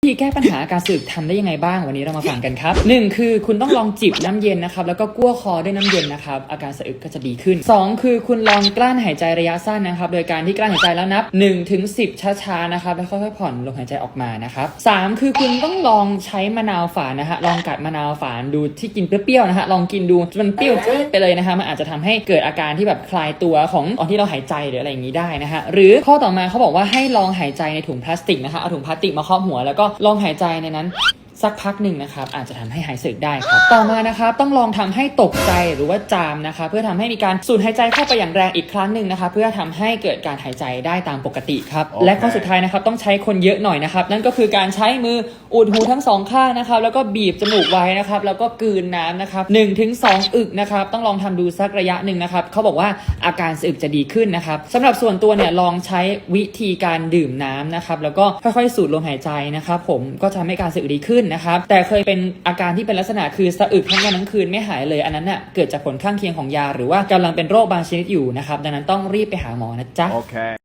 วิธีแก้ปัญหาอาการสึกทำได้ยังไงบ้างวันนี้เรามาฟังกันครับหนึ่งคือคุณต้องลองจิบน้ำเย็นนะครับ แล้วก็กั้วคอด้วยน้ำเย็นนะครับ อาการสะอึกก็จะดีขึ้นสองคือคุณลองกลั้นหายใจระยะสั้นนะครับ โดยการที่กลั้นหายใจแล้วนับ1ถึง10ช้าๆนะครับแล้วค่อยๆผ่อนลมหายใจออกมานะครับสามคือคุณต้องลองใช้มะนาวฝานนะฮะลองกัดมะนาวฝานดูที่กินเปรี้ยวๆนะฮะลองกินดูมันเปรี้ยวไปเลยนะฮะมันอาจจะทำให้เกิดอาการที่แบบคลายตัวของตอนที่เราหายใจหรืออะไรอย่างนี้ได้นะฮะหรือข้อต่อมาเขาบอกว่าให้ลองหายใจในถุงพลาสติกนะฮะเอาถุงพลาสติกมาครอบหัวแล้วก็ลองหายใจในนั้น สักพักหนึ่งนะครับอาจจะทำให้หายสึกได้ครับ ต่อมานะครับต้องลองทำให้ตกใจหรือว่าจามนะคะ เพื่อทำให้มีการสูดหายใจเข้าไปอย่างแรงอีกครั้งหนึ่งนะคะเพื่อทำให้เกิดการหายใจได้ตามปกติครับโอเคและข้อสุดท้ายนะครับต้องใช้คนเยอะหน่อยนะครับ นั่นก็คือการใช้มืออุดหูทั้งสองข้างนะครับ แล้วก็บีบจมูกไว้นะครับ แล้วก็กลืนน้ำนะครับหนึ่งถึงสองอึกนะครับ ต้องลองทำดูสักระยะหนึ่งนะครับเขาบอกว่าอาการสะอึกจะดีขึ้นนะครับสำหรับส่วนตัวเนี่ยลองใช้วิธีการดื่มน้ำนะครับแล้วก็ค่อยๆสูดลมหายใจนะครับ ผมก็จะทำให้การสะอึกดีขึ้นนะครับ แต่เคยเป็นอาการที่เป็นลักษณะคือสะอึกทั้งวันทั้งคืนไม่หายเลย อันนั้นน่ะเกิดจากผลข้างเคียงของยา หรือว่ากำลังเป็นโรคบางชนิดอยู่นะครับ ดังนั้นต้องรีบไปหาหมอนะจ๊ะ Okay.